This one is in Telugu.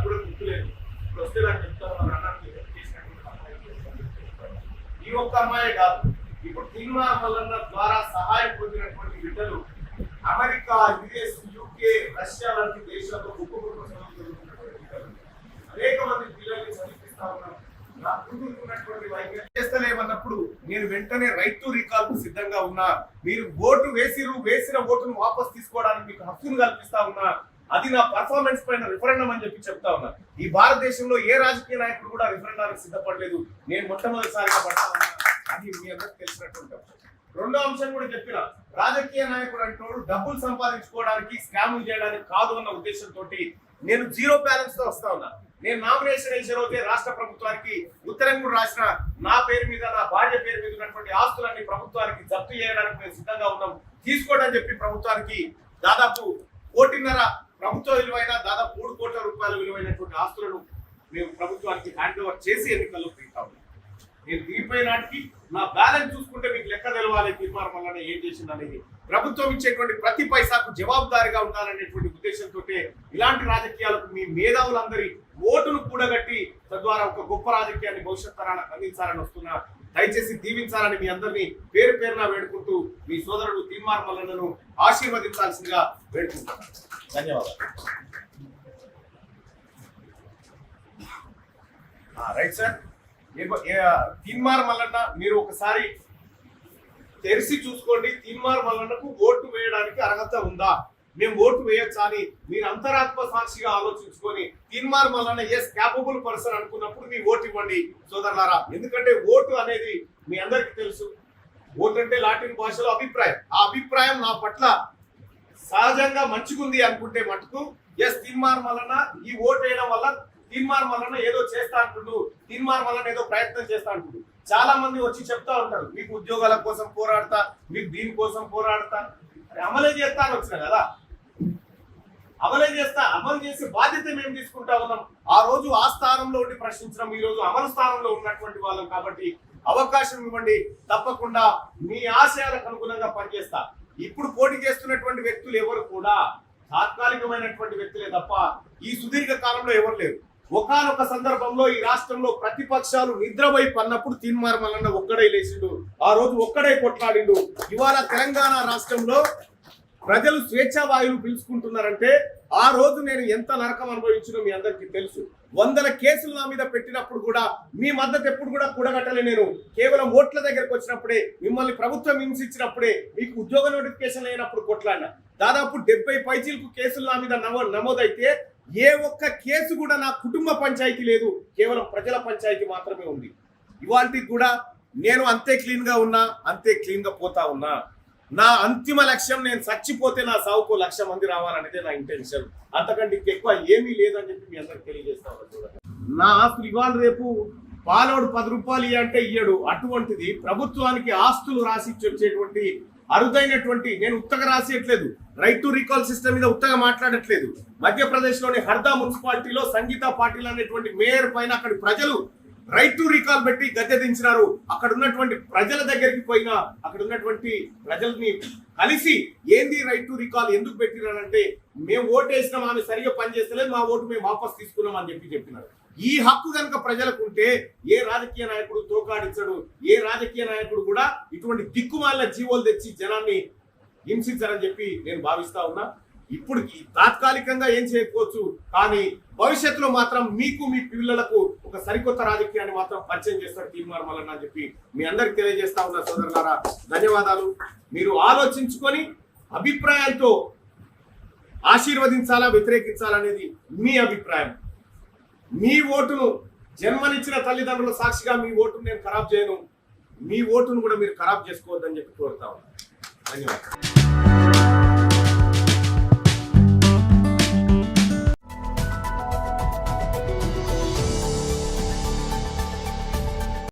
అప్పుడు గుర్తు లేదు వస్తే నాకు చెప్తాను. ఈ ఒక్క అమ్మాయే కాదు ఇప్పుడు సినిమా మల్లన్న ద్వారా సహాయం పొందినటువంటి బిడ్డలు అమెరికా యుఎస్ యూకే రష్యా వంటి దేశాల్లో ఒక్కొక్క అనేక మంది పిల్లల్ని చదివిస్తా ఉన్నాం చేస్తలేమన్నప్పుడు నేను వెంటనే రైతు రికాల్కు సిద్ధంగా ఉన్నా. మీరు ఓటు వేసిరు వేసిన ఓటును వాపస్ తీసుకోవడానికి మీకు హక్కును కల్పిస్తా ఉన్నా. అది నా పర్ఫార్మెన్స్ పైన రిఫరెండం అని చెప్పి చెప్తా ఉన్నా. ఈ భారతదేశంలో ఏ రాజకీయ నాయకుడు కూడా రిఫరెండానికి సిద్ధపడలేదు. నేను మొట్టమొదటిసారిగా పడతా ఉన్నా అది మీ అందరికి తెలిసినటువంటి రెండో అంశం కూడా చెప్పిన రాజకీయ నాయకుడు అంటోడు డబ్బులు సంపాదించుకోవడానికి స్కాములు చేయడానికి కాదు అన్న ఉద్దేశంతో నేను జీరో బ్యాలెన్స్తో వస్తా ఉన్నా. నేను నామినేషన్ వేసే రోజే రాష్ట్ర ప్రభుత్వానికి ఉత్తరం కూడా రాసిన నా పేరు మీద నా భార్య పేరు మీద ఉన్నటువంటి ఆస్తులన్నీ ప్రభుత్వానికి జప్తు చేయడానికి మేము సిద్ధంగా ఉన్నాం. తీసుకోవడం చెప్పి ప్రభుత్వానికి దాదాపు కోటిన్నర ప్రభుత్వ విలువైన దాదాపు మూడు కోట్ల రూపాయల విలువైనటువంటి ఆస్తులను మేము ప్రభుత్వానికి హ్యాండ్ ఓవర్ చేసి ఎన్నికల్లో తీరుతా ఉన్నాం. నేను దీనిపై నాటికి నా బ్యాలెన్స్ చూసుకుంటే మీకు లెక్క తెలవాలి తీర్మానం వల్ల ఏం చేసింది అనేది ప్రభుత్వం ఇచ్చేటువంటి ప్రతి పైసాకు జవాబుదారిగా ఉండాలనేటువంటి ఉద్దేశంతో ఇలాంటి రాజకీయాలకు మీ మేధావులందరి ఓటును కూడగట్టి తద్వారా ఒక గొప్ప రాజకీయాన్ని భవిష్యత్ తరాలకు అందించాలని వస్తున్నా దయచేసి దీవించాలని మీ అందరినీ పేరు పేరున వేడుకుంటూ మీ సోదరుడు తీర్మానం వల్లను ఆశీర్వదించాల్సిందిగా వేడుకుంటున్నాను. ధన్యవాదాలు. Right sir. తీన్మార్ మల్లన్న మీరు ఒకసారి తెరిచి చూసుకోండి. తీన్మార్ మల్లన్నకు ఓటు వేయడానికి అర్హత ఉందా? మేము ఓటు వేయొచ్చా అని మీరు అంతరాత్మ సాక్షిగా ఆలోచించుకొని Teenmar Mallanna as capable person అనుకున్నప్పుడు మీ ఓటు ఇవ్వండి సోదరులారా. ఎందుకంటే ఓటు అనేది మీ అందరికీ తెలుసు. ఓటు అంటే లాటిన్ భాషలో అభిప్రాయం. ఆ అభిప్రాయం నా పట్ల సహజంగా మంచిగుంది అనుకుంటే మటుకు ఎస్ తీన్మార్ వలన ఈ ఓటు వేయడం వల్ల తీన్మార్ వలన ఏదో చేస్తా అంటుండు తీన్మార్ వలన ఏదో ప్రయత్నం చేస్తా అంటుండు. చాలా మంది వచ్చి చెప్తా ఉంటారు మీకు ఉద్యోగాల కోసం పోరాడతా మీకు దీనికోసం పోరాడతా. అరే అమలే చేస్తా అని వచ్చిన కదా? అమలే చేస్తా అమలు చేసే బాధ్యత మేము తీసుకుంటా ఉన్నాం. ఆ రోజు ఆ స్థానంలో ఉండి ప్రశ్నించడం ఈ రోజు అమలు స్థానంలో ఉన్నటువంటి వాళ్ళం కాబట్టి అవకాశం ఇవ్వండి. తప్పకుండా మీ ఆశయాలకు అనుగుణంగా పనిచేస్తా. ఇప్పుడు పోటీ చేస్తున్నటువంటి వ్యక్తులు ఎవరు కూడా తాత్కాలికమైనటువంటి వ్యక్తులే తప్ప ఈ సుదీర్ఘ కాలంలో ఎవరు లేరు. ఒకనొక సందర్భంలో ఈ రాష్ట్రంలో ప్రతిపక్షాలు నిద్రపోయి పన్నప్పుడు తీన్మార్ మల్లన్న ఒక్కడే లేచిండు. ఆ రోజు ఒక్కడే కొట్లాడిండు. ఇవాళ తెలంగాణ రాష్ట్రంలో ప్రజలు స్వేచ్ఛా పిలుచుకుంటున్నారంటే పీల్చుకుంటున్నారంటే ఆ రోజు నేను ఎంత నరకం అనుభవించినో మీ అందరికీ తెలుసు. వందల కేసులు నా మీద పెట్టినప్పుడు కూడా మీ మద్దతు ఎప్పుడు కూడా కూడగట్టలే నేను. కేవలం ఓట్ల దగ్గరకు వచ్చినప్పుడే మిమ్మల్ని ప్రభుత్వం హింసించినప్పుడే మీకు ఉద్యోగ నోటిఫికేషన్ అయినప్పుడు కొట్లాడినా. దాదాపు డెబ్బై పైచీలకు కేసులు నా మీద నమో నమోదైతే ఏ ఒక్క కేసు కూడా నా కుటుంబ పంచాయతీ లేదు. కేవలం ప్రజల పంచాయతీ మాత్రమే ఉంది. ఇవాళకి కూడా నేను అంతే క్లీన్గా ఉన్నా అంతే క్లీన్గా పోతా ఉన్నా. నా అంతిమ లక్ష్యం నేను చచ్చిపోతే నా సావుకు లక్ష మంది రావాలనేదే నా ఇంటెన్షన్ అంతకంటే ఎక్కువ ఏమీ లేదని చెప్పి మీ అందరికి తెలియజేస్తా నా ఆస్తులు ఇవాళ రేపు పాలోడు పది రూపాయలు ఇవ్వంటే అంటే ఇయ్యడు. అటువంటిది ప్రభుత్వానికి ఆస్తులు రాసి వచ్చేటువంటి అరుదైనటువంటి నేను ఉత్తగా రాసేయట్లేదు. రైట్ టు రీకాల్ సిస్టమ్ మీద ఉత్తగా మాట్లాడట్లేదు. మధ్యప్రదేశ్లోని హర్దా మున్సిపాలిటీలో సంగీత పాటిల్ అనేటువంటి మేయర్ పైన అక్కడి ప్రజలు రైట్ టు రీకాల్ పెట్టి గద్దె దించినారు. అక్కడ ఉన్నటువంటి ప్రజల దగ్గరికి పోయినా అక్కడ ఉన్నటువంటి ప్రజల్ని కలిసి ఏంది రైట్ టు రీకాల్ ఎందుకు పెట్టినారంటే మేము ఓటు వేసినాం ఆమె సరిగా పనిచేస్తలేదు మా ఓటు మేము వాపస్ తీసుకున్నాం అని చెప్పి చెప్పినారు. ఈ హక్కు కనుక ప్రజలకు ఉంటే ఏ రాజకీయ నాయకుడు తోకాడించడు ఏ రాజకీయ నాయకుడు కూడా ఇటువంటి దిక్కుమాల జీవోలు తెచ్చి జనాన్ని హింసించారని చెప్పి నేను భావిస్తా ఉన్నా. ఇప్పుడు తాత్కాలికంగా ఏం చేయకపోవచ్చు? కానీ భవిష్యత్తులో మాత్రం మీకు మీ పిల్లలకు ఒక సరికొత్త రాజకీయాన్ని మాత్రం పరిచయం చేస్తారు తీర్మానం అని చెప్పి మీ అందరికి తెలియజేస్తా ఉన్న సోదరులారా. ధన్యవాదాలు. మీరు ఆలోచించుకొని అభిప్రాయంతో ఆశీర్వదించాలా వ్యతిరేకించాలనేది మీ అభిప్రాయం. మీ ఓటును జన్మనిచ్చిన తల్లిదండ్రుల సాక్షిగా మీ ఓటును నేను ఖరాబ్ చేయను. మీ ఓటును కూడా మీరు ఖరాబ్ చేసుకోవద్దని చెప్పి కోరుతా ఉన్నాను ధన్యవాదాలు.